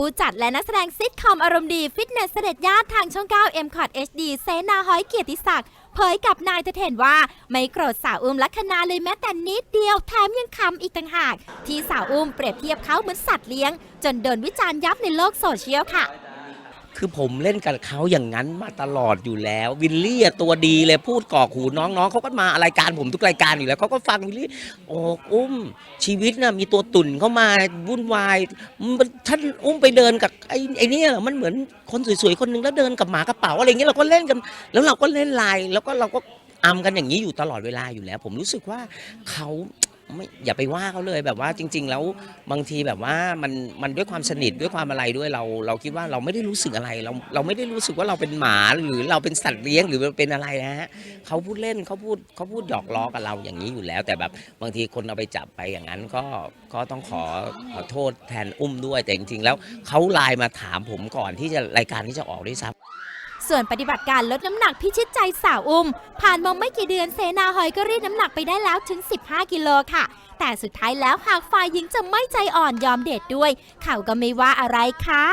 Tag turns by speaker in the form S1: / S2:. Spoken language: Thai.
S1: ผู้จัดและนักแสดงซิทคอมอารมณ์ดีฟิตเนสเสด็จญาติทางช่อง 9 m c o t HD เซนาหอยเกียรติศักดิ์เผยกับนายเทเทนว่า ไม่โกรธสาวอุ้มลักษณาเลยแม้แต่นิดเดียวแถมยังคำอีกต่างหาก ที่สาวอุ้มเปรียบเทียบเขาเหมือนสัตว์เลี้ยง จนโดนวิจารณ์ยับในโลกโซเชียลค่ะ
S2: คือผมเล่นกับเขาอย่างนั้นมาตลอดอยู่แล้ว วิลลี่อะตัวดีเลยพูดกอกหูน้องๆเขาก็มารายการผมทุกรายการอยู่แล้วเขาก็ฟังวิลลี่โอ้อุ้มชีวิตน่ะมีตัวตุ่นเข้ามาวุ่นวายมันท่านอุ้มไปเดินกับไอ้ไอ้เนี่ยมันเหมือนคนสวยๆคนหนึงแล้วเดินกับหมากระเป๋าอะไรเงี้ยเราก็เล่นกัน แล้วเราก็เล่นไลน์แล้วก็เราก็อำกันอย่างนี้อยู่ตลอดเวลาอยู่แล้ว ผมรู้สึกว่าเขา ไม่อย่าไปว่าเขาเลยแบบว่าจริง ๆ แล้วบางทีแบบว่ามันมันด้วยความสนิทด้วยความอะไรด้วยเรา เราคิดว่าเราไม่ได้รู้สึกอะไร เราเราไม่ได้รู้สึกว่าเราเป็นหมาหรือเราเป็นสัตว์เลี้ยงหรือเป็นอะไรนะฮะเขาพูดเล่นเขาพูดเขาพูดหยอกล้อกับเราอย่างนี้อยู่แล้ว แต่แบบบางทีคนเอาไปจับไปอย่างนั้นก็ก็ต้องขอขอโทษแทนอุ้มด้วยแต่จริงๆแล้วเขาไลน์มาถามผมก่อนที่จะรายการที่จะออกด้วยซ้ำ
S1: ส่วนปฏิบัติการลดน้ำหนักพิชิตใจสาวอุ้ม ผ่านมาไม่กี่เดือนเสนาหอยก็รีดน้ำหนักไปได้แล้วถึง 15 กิโลค่ะ แต่สุดท้ายแล้วหากฝ่ายหญิงจะไม่ใจอ่อนยอมเดทด้วย เขาก็ไม่ว่าอะไรค่ะ